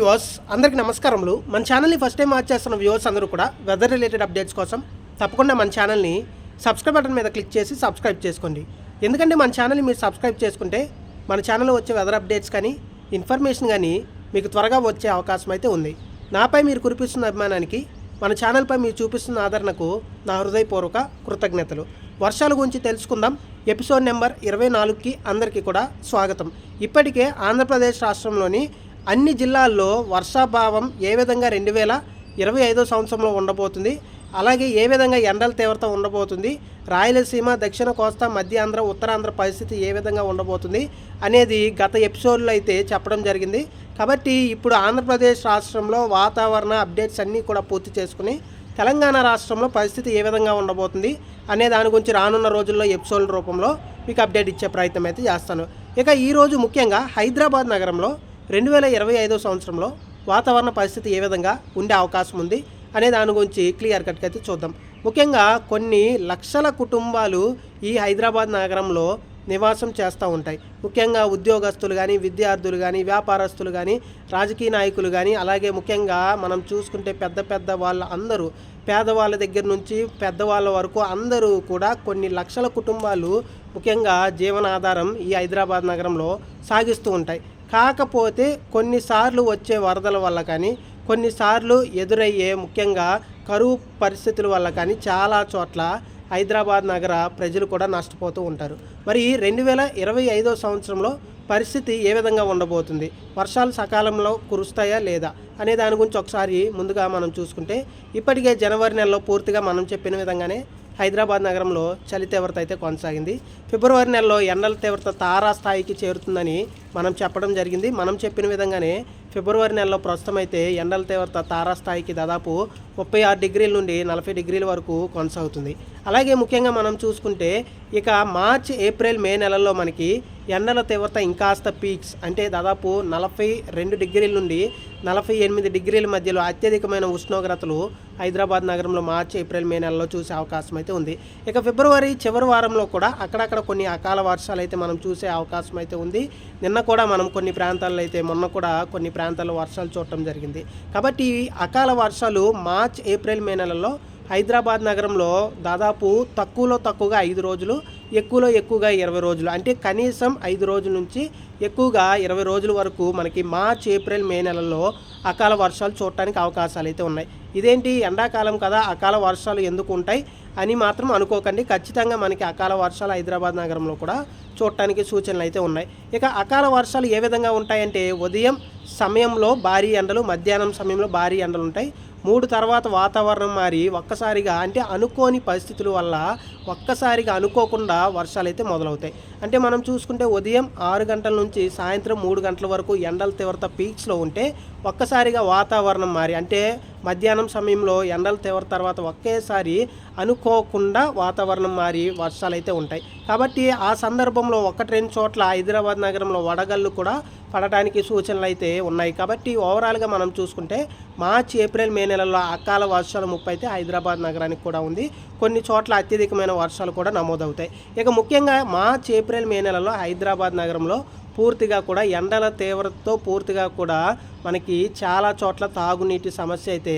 Viewers అందరికీ నమస్కారములు. మన ఛానల్ని ఫస్ట్ టైం వాచ్ చేస్తున్న వ్యూవర్స్ అందరూ కూడా వెదర్ రిలేటెడ్ అప్డేట్స్ కోసం తప్పకుండా మన ఛానల్ని సబ్స్క్రైబ్ బటన్ మీద క్లిక్ చేసి సబ్స్క్రైబ్ చేసుకోండి. ఎందుకంటే మన ఛానల్ని మీరు సబ్స్క్రైబ్ చేసుకుంటే మన ఛానల్లో వచ్చే వెదర్ అప్డేట్స్ కానీ ఇన్ఫర్మేషన్ కానీ మీకు త్వరగా వచ్చే అవకాశం అయితే ఉంది. నాపై మీరు కురిపిస్తున్న అభిమానానికి మన ఛానల్పై మీరు చూపిస్తున్న ఆదరణకు నా హృదయపూర్వక కృతజ్ఞతలు. వర్షాల గురించి తెలుసుకుందాం. ఎపిసోడ్ నెంబర్ ఇరవై నాలుగుకి అందరికీ కూడా స్వాగతం. ఇప్పటికే ఆంధ్రప్రదేశ్ రాష్ట్రంలోని అన్ని జిల్లాల్లో వర్షాభావం ఏ విధంగా రెండు వేల ఇరవై ఐదో సంవత్సరంలో ఉండబోతుంది? అలాగే ఏ విధంగా ఎండల తీవ్రత ఉండబోతుంది? రాయలసీమ దక్షిణ కోస్తా మధ్య ఆంధ్ర ఉత్తరాంధ్ర పరిస్థితి ఏ విధంగా ఉండబోతుంది అనేది గత ఎపిసోడ్లో అయితే చెప్పడం జరిగింది. కాబట్టి ఇప్పుడు ఆంధ్రప్రదేశ్ రాష్ట్రంలో వాతావరణ అప్డేట్స్ అన్నీ కూడా పూర్తి చేసుకుని తెలంగాణ రాష్ట్రంలో పరిస్థితి ఏ విధంగా ఉండబోతుంది అనే దాని గురించి రానున్న రోజుల్లో ఎపిసోడ్ల రూపంలో మీకు అప్డేట్ ఇచ్చే ప్రయత్నం అయితే చేస్తాను. ఇక ఈరోజు ముఖ్యంగా హైదరాబాద్ నగరంలో రెండు వేల ఇరవై ఐదో సంవత్సరంలో వాతావరణ పరిస్థితి ఏ విధంగా ఉండే అవకాశం ఉంది అనే దాని గురించి క్లియర్ కట్గా అయితే చూద్దాం. ముఖ్యంగా కొన్ని లక్షల కుటుంబాలు ఈ హైదరాబాద్ నగరంలో నివాసం చేస్తూ ఉంటాయి. ముఖ్యంగా ఉద్యోగస్తులు కానీ విద్యార్థులు కానీ వ్యాపారస్తులు కానీ రాజకీయ నాయకులు కానీ అలాగే ముఖ్యంగా మనం చూసుకుంటే పెద్ద పెద్ద వాళ్ళ అందరూ పేదవాళ్ళ దగ్గర నుంచి పెద్దవాళ్ళ వరకు అందరూ కూడా కొన్ని లక్షల కుటుంబాలు ముఖ్యంగా జీవనాధారం ఈ హైదరాబాద్ నగరంలో సాగిస్తూ ఉంటాయి. కాకపోతే కొన్నిసార్లు వచ్చే వరదల వల్ల కానీ కొన్నిసార్లు ఎదురయ్యే ముఖ్యంగా కరువు పరిస్థితుల వల్ల కానీ చాలా చోట్ల హైదరాబాద్ నగర ప్రజలు కూడా నష్టపోతూ ఉంటారు. మరి రెండు వేల ఇరవై ఐదో సంవత్సరంలో పరిస్థితి ఏ విధంగా ఉండబోతుంది? వర్షాలు సకాలంలో కురుస్తాయా లేదా? అనే దాని గురించి ఒకసారి ముందుగా మనం చూసుకుంటే ఇప్పటికే జనవరి నెలలో పూర్తిగా మనం చెప్పిన విధంగానే హైదరాబాద్ నగరంలో చలి తీవ్రత అయితే కొనసాగింది. ఫిబ్రవరి నెలలో ఎండల తీవ్రత తారా స్థాయికి చేరుతుందని మనం చెప్పడం జరిగింది. మనం చెప్పిన విధంగానే ఫిబ్రవరి నెలలో ప్రస్తుతం అయితే ఎండల తీవ్రత తారా స్థాయికి దాదాపు ముప్పై ఆరు డిగ్రీల నుండి నలభై డిగ్రీల వరకు కొనసాగుతుంది. అలాగే ముఖ్యంగా మనం చూసుకుంటే ఇక మార్చ్ ఏప్రిల్ మే నెలల్లో మనకి ఎండల తీవ్రత ఇంకాస్త పీక్స్. అంటే దాదాపు నలభై రెండు డిగ్రీల నుండి నలభై ఎనిమిది డిగ్రీల మధ్యలో అత్యధికమైన ఉష్ణోగ్రతలు హైదరాబాద్ నగరంలో మార్చి ఏప్రిల్ మే నెలలో చూసే అవకాశం అయితే ఉంది. ఇక ఫిబ్రవరి చివరి వారంలో కూడా అక్కడక్కడ కొన్ని అకాల వర్షాలు అయితే మనం చూసే అవకాశం అయితే ఉంది. నిన్న కూడా మనం కొన్ని ప్రాంతాల్లో అయితే మొన్న కూడా కొన్ని ప్రాంతాల్లో వర్షాలు చూడటం జరిగింది. కాబట్టి అకాల వర్షాలు మార్చ్ ఏప్రిల్ మే నెలలో హైదరాబాద్ నగరంలో దాదాపు తక్కువలో తక్కువగా ఐదు రోజులు ఎక్కువలో ఎక్కువగా ఇరవై రోజులు. అంటే కనీసం ఐదు రోజుల నుంచి ఎక్కువగా ఇరవై రోజుల వరకు మనకి మార్చ్ ఏప్రిల్ మే నెలల్లో అకాల వర్షాలు చూడటానికి అవకాశాలు అయితే ఉన్నాయి. ఇదేంటి? ఎండాకాలం కదా అకాల వర్షాలు ఎందుకు ఉంటాయి అని మాత్రం అనుకోకండి. ఖచ్చితంగా మనకి అకాల వర్షాలు హైదరాబాద్ నగరంలో కూడా చూడటానికి సూచనలు అయితే ఉన్నాయి. ఇక అకాల వర్షాలు ఏ విధంగా ఉంటాయంటే ఉదయం సమయంలో భారీ ఎండలు మధ్యాహ్నం సమయంలో భారీ ఎండలు ఉంటాయి. మూడు తర్వాత వాతావరణం మారి ఒక్కసారిగా అంటే అనుకోని పరిస్థితుల వల్ల ఒక్కసారిగా అనుకోకుండా వర్షాలు అయితే మొదలవుతాయి. అంటే మనం చూసుకుంటే ఉదయం ఆరు గంటల నుంచి సాయంత్రం మూడు గంటల వరకు ఎండల తీవ్రత పీక్స్లో ఉంటే ఒక్కసారిగా వాతావరణం మారి అంటే మధ్యాహ్నం సమయంలో ఎండల తీవ్ర తర్వాత ఒకేసారి అనుకోకుండా వాతావరణం మారి వర్షాలు అయితే ఉంటాయి. కాబట్టి ఆ సందర్భంలో ఒకటి రెండు చోట్ల హైదరాబాద్ నగరంలో వడగళ్ళు కూడా పడటానికి సూచనలు అయితే ఉన్నాయి. కాబట్టి ఓవరాల్గా మనం చూసుకుంటే మార్చి ఏప్రిల్ మే నెలల్లో అకాల వర్షాల ముప్పు అయితే హైదరాబాద్ నగరానికి కూడా ఉంది. కొన్ని చోట్ల అత్యధికమైన వర్షాలు కూడా నమోదవుతాయి. ఇక ముఖ్యంగా మార్చి ఏప్రిల్ మే నెలలో హైదరాబాద్ నగరంలో పూర్తిగా కూడా ఎండల తీవ్రతతో పూర్తిగా కూడా మనకి చాలా చోట్ల తాగునీటి సమస్య అయితే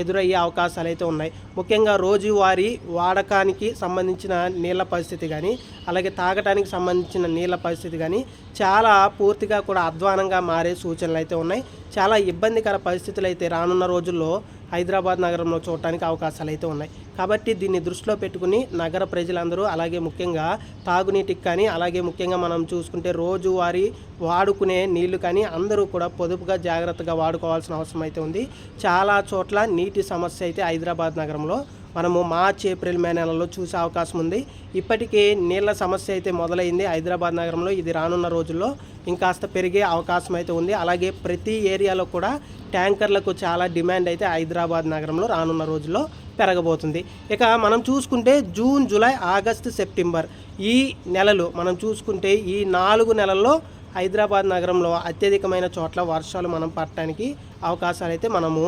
ఎదురయ్యే అవకాశాలు అయితే ఉన్నాయి. ముఖ్యంగా రోజువారీ వాడకానికి సంబంధించిన నీళ్ళ పరిస్థితి కానీ అలాగే తాగటానికి సంబంధించిన నీళ్ళ పరిస్థితి కానీ చాలా పూర్తిగా కూడా అధ్వానంగా మారే సూచనలు అయితే ఉన్నాయి. చాలా ఇబ్బందికర పరిస్థితులు అయితే రానున్న రోజుల్లో హైదరాబాద్ నగరంలో చూడటానికి అవకాశాలు అయితే ఉన్నాయి. కాబట్టి దీన్ని దృష్టిలో పెట్టుకుని నగర ప్రజలందరూ అలాగే ముఖ్యంగా తాగునీటికి కానీ అలాగే ముఖ్యంగా మనం చూసుకుంటే రోజువారీ వాడుకునే నీళ్ళు కానీ అందరూ కూడా పొదుపుగా జాగ్రత్తగా వాడుకోవాల్సిన అవసరం అయితే ఉంది. చాలా చోట్ల నీటి సమస్య అయితే హైదరాబాద్ నగరంలో మనము మార్చ్ ఏప్రిల్ మే నెలలో చూసే అవకాశం ఉంది. ఇప్పటికే నీళ్ళ సమస్య అయితే మొదలైంది. హైదరాబాద్ నగరంలో ఇది రానున్న రోజుల్లో ఇంకాస్త పెరిగే అవకాశం అయితే ఉంది. అలాగే ప్రతి ఏరియాలో కూడా ట్యాంకర్లకు చాలా డిమాండ్ అయితే హైదరాబాద్ నగరంలో రానున్న రోజుల్లో పెరగబోతుంది. ఇక మనం చూసుకుంటే జూన్ జూలై ఆగస్టు సెప్టెంబర్ ఈ నెలలు మనం చూసుకుంటే ఈ నాలుగు నెలల్లో హైదరాబాద్ నగరంలో అత్యధికమైన చోట్ల వర్షాలు మనం పడటానికి అవకాశాలు అయితే మనము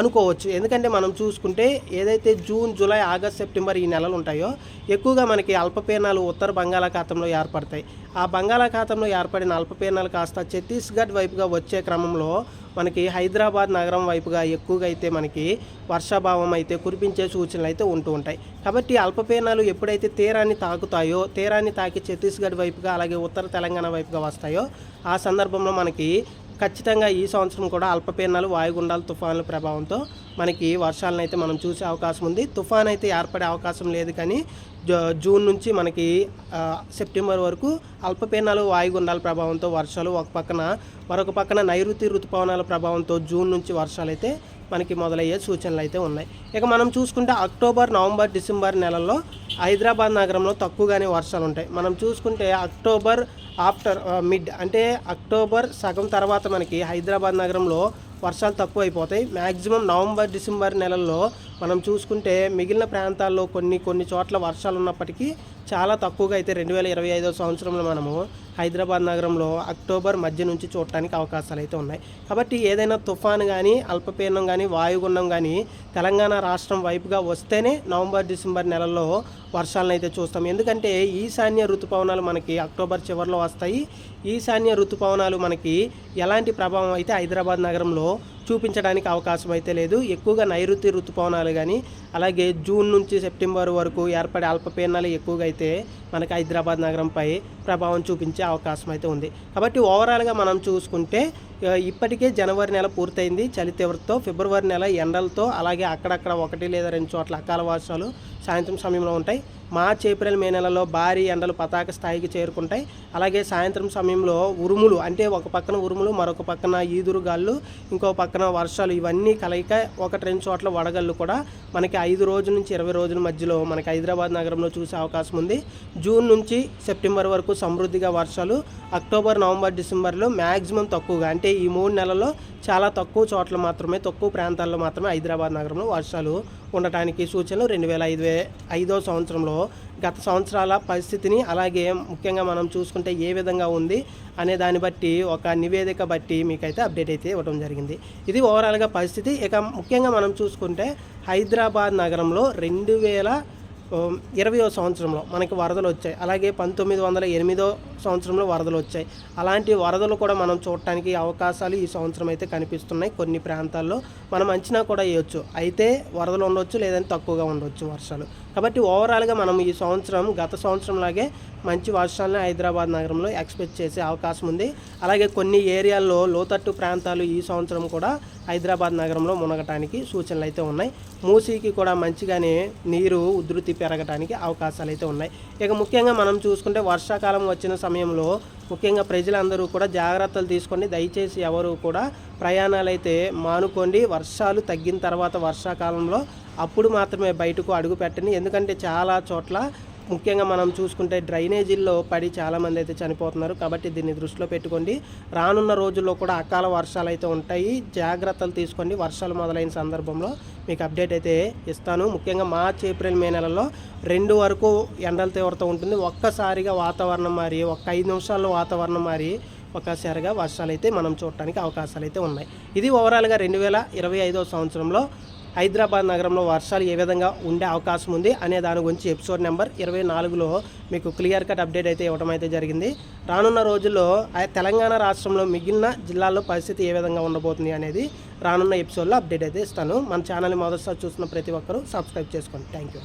అనుకోవచ్చు. ఎందుకంటే మనం చూసుకుంటే ఏదైతే జూన్ జూలై ఆగస్ట్ సెప్టెంబర్ ఈ నెలలు ఉంటాయో ఎక్కువగా మనకి అల్పపీడనాలు ఉత్తర బంగాళాఖాతంలో ఏర్పడతాయి. ఆ బంగాళాఖాతంలో ఏర్పడిన అల్పపీడనాలు కాస్త ఛత్తీస్గఢ్ వైపుగా వచ్చే క్రమంలో మనకి హైదరాబాద్ నగరం వైపుగా ఎక్కువగా అయితే మనకి వర్షాభావం అయితే కురిపించే సూచనలు అయితే ఉంటూ ఉంటాయి. కాబట్టి అల్పపీడనాలు ఎప్పుడైతే తీరాన్ని తాకుతాయో తీరాన్ని తాకి ఛత్తీస్గఢ్ వైపుగా అలాగే ఉత్తర తెలంగాణ వైపుగా వస్తాయో ఆ సందర్భంలో మనకి ఖచ్చితంగా ఈ సంవత్సరం కూడా అల్పపీడనాలు వాయుగుండాలు తుఫానుల ప్రభావంతో మనకి వర్షాలను అయితే మనం చూసే అవకాశం ఉంది. తుఫాన్ అయితే ఏర్పడే అవకాశం లేదు కానీ జూన్ నుంచి మనకి సెప్టెంబర్ వరకు అల్పపీనాలు వాయుగుండాల ప్రభావంతో వర్షాలు ఒక పక్కన మరొక పక్కన నైరుతి ఋతుపవనాల ప్రభావంతో జూన్ నుంచి వర్షాలు అయితే మనకి మొదలయ్యే సూచనలు అయితే ఉన్నాయి. ఇక మనం చూసుకుంటే అక్టోబర్ నవంబర్ డిసెంబర్ నెలల్లో హైదరాబాద్ నగరంలో తక్కువగానే వర్షాలు ఉంటాయి మనం చూసుకుంటే అక్టోబర్ ఆఫ్టర్ మిడ్ అంటే అక్టోబర్ సగం తర్వాత మనకి హైదరాబాద్ నగరంలో వర్షాలు తక్కువ అయిపోతాయి మ్యాక్సిమం నవంబర్ డిసెంబర్ నెలల్లో మనం చూసుకుంటే మిగిలిన ప్రాంతాల్లో కొన్ని కొన్ని చోట్ల వర్షాలు ఉన్నప్పటికీ చాలా తక్కువగా అయితే రెండు వేల ఇరవై ఐదో సంవత్సరంలో మనము హైదరాబాద్ నగరంలో అక్టోబర్ మధ్య నుంచి చూడటానికి అవకాశాలు అయితే ఉన్నాయి. కాబట్టి ఏదైనా తుఫాన్ కానీ అల్పపీడనం కానీ వాయుగుండం కానీ తెలంగాణ రాష్ట్రం వైపుగా వస్తేనే నవంబర్ డిసెంబర్ నెలల్లో వర్షాలను అయితే చూస్తాం. ఎందుకంటే ఈశాన్య ఋతుపవనాలు మనకి అక్టోబర్ చివరిలో వస్తాయి. ఈశాన్య ఋతుపవనాలు మనకి ఎలాంటి ప్రభావం అయితే హైదరాబాద్ నగరంలో చూపించడానికి అవకాశం అయితే లేదు. ఎక్కువగా నైరుతి ఋతుపవనాలు కానీ అలాగే జూన్ నుంచి సెప్టెంబర్ వరకు ఏర్పడే అల్పపీడనాలు ఎక్కువగా అయితే మనకి హైదరాబాద్ నగరంపై ప్రభావం చూపించే అవకాశం అయితే ఉంది. కాబట్టి ఓవరాల్గా మనం చూసుకుంటే ఇప్పటికే జనవరి నెల పూర్తయింది. చలి తీవ్రతతో ఫిబ్రవరి నెల ఎండలతో అలాగే అక్కడక్కడ ఒకటి లేదా రెండు చోట్ల అకాల వర్షాలు సాయంత్రం సమయంలో ఉంటాయి. మార్చ్ ఏప్రిల్ మే నెలలో భారీ ఎండలు పతాక స్థాయికి చేరుకుంటాయి. అలాగే సాయంత్రం సమయంలో ఉరుములు అంటే ఒక పక్కన ఉరుములు మరొక పక్కన ఈదురు గాళ్ళు ఇంకో పక్కన వర్షాలు ఇవన్నీ కలయిక ఒక రెండు చోట్ల వడగళ్ళు కూడా మనకి ఐదు రోజుల నుంచి ఇరవై రోజుల మధ్యలో మనకి హైదరాబాద్ నగరంలో చూసే అవకాశం ఉంది. జూన్ నుంచి సెప్టెంబర్ వరకు సమృద్ధిగా వర్షాలు అక్టోబర్ నవంబర్ డిసెంబర్లో మ్యాక్సిమం తక్కువగా అంటే ఈ మూడు నెలల్లో చాలా తక్కువ చోట్ల మాత్రమే తక్కువ ప్రాంతాల్లో మాత్రమే హైదరాబాద్ నగరంలో వర్షాలు ఉండటానికి సూచనలు రెండు వేల ఐదు వే- ఐదో సంవత్సరంలో గత సంవత్సరాల పరిస్థితిని అలాగే ముఖ్యంగా మనం చూసుకుంటే ఏ విధంగా ఉంది అనే దాన్ని బట్టి ఒక నివేదిక బట్టి మీకైతే అప్డేట్ అయితే ఇవ్వడం జరిగింది. ఇది ఓవరాల్గా పరిస్థితి. ఇక ముఖ్యంగా మనం చూసుకుంటే హైదరాబాద్ నగరంలో రెండు వేల ఇరవయో సంవత్సరంలో మనకి వరదలు వచ్చాయి. అలాగే పంతొమ్మిది వందల ఎనిమిదో సంవత్సరంలో వరదలు వచ్చాయి. అలాంటి వరదలు కూడా మనం చూడటానికి అవకాశాలు ఈ సంవత్సరం అయితే కనిపిస్తున్నాయి కొన్ని ప్రాంతాల్లో. మనం అంచనా కూడా వేయొచ్చు. అయితే వరదలు ఉండొచ్చు లేదంటే తక్కువగా ఉండొచ్చు వర్షాలు. కాబట్టి ఓవరాల్గా మనం ఈ సంవత్సరం గత సంవత్సరం లాగే మంచి వర్షాలను హైదరాబాద్ నగరంలో ఎక్స్పెక్ట్ చేసే అవకాశం ఉంది. అలాగే కొన్ని ఏరియాల్లో లోతట్టు ప్రాంతాలు ఈ సంవత్సరం కూడా హైదరాబాద్ నగరంలో మునగటానికి సూచనలు అయితే ఉన్నాయి. మూసీకి కూడా మంచిగానే నీరు ఉధృతి పెరగడానికి అవకాశాలు అయితే ఉన్నాయి. ఇక ముఖ్యంగా మనం చూసుకుంటే వర్షాకాలం వచ్చిన సమయంలో ముఖ్యంగా ప్రజలందరూ కూడా జాగ్రత్తలు తీసుకోండి దయచేసి ఎవరు కూడా ప్రయాణాలు అయితే మానుకోండి. వర్షాలు తగ్గిన తర్వాత వర్షాకాలంలో అప్పుడు మాత్రమే బయటకు అడుగు పెట్టండి. ఎందుకంటే చాలా చోట్ల ముఖ్యంగా మనం చూసుకుంటే డ్రైనేజీల్లో పడి చాలామంది అయితే చనిపోతున్నారు. కాబట్టి దీన్ని దృష్టిలో పెట్టుకోండి. రానున్న రోజుల్లో కూడా అకాల వర్షాలు అయితే ఉంటాయి. జాగ్రత్తలు తీసుకోండి. వర్షాలు మొదలైన సందర్భంలో మీకు అప్డేట్ అయితే ఇస్తాను. ముఖ్యంగా మార్చ్ ఏప్రిల్ మే నెలలో రెండు వరకు ఎండల తీవ్రత ఉంటుంది. ఒక్కసారిగా వాతావరణం మారి ఒక్క ఐదు నిమిషాల్లో వాతావరణం మారి ఒక్కసారిగా వర్షాలు అయితే మనం చూడటానికి అవకాశాలు అయితే ఉన్నాయి. ఇది ఓవరాల్గా రెండు వేల ఇరవై ఐదో సంవత్సరంలో హైదరాబాద్ నగరంలో వర్షాలు ఏ విధంగా ఉండే అవకాశం ఉంది అనే దాని గురించి ఎపిసోడ్ నెంబర్ ఇరవై నాలుగులో మీకు క్లియర్ కట్ అప్డేట్ అయితే ఇవ్వడం అయితే జరిగింది. రానున్న రోజుల్లో తెలంగాణ రాష్ట్రంలో మిగిలిన జిల్లాల్లో పరిస్థితి ఏ విధంగా ఉండబోతుంది అనేది రానున్న ఎపిసోడ్లో అప్డేట్ అయితే ఇస్తాను. మన ఛానల్ని మొదటిసారి చూస్తున్న ప్రతి ఒక్కరూ సబ్స్క్రైబ్ చేసుకోండి. Thank you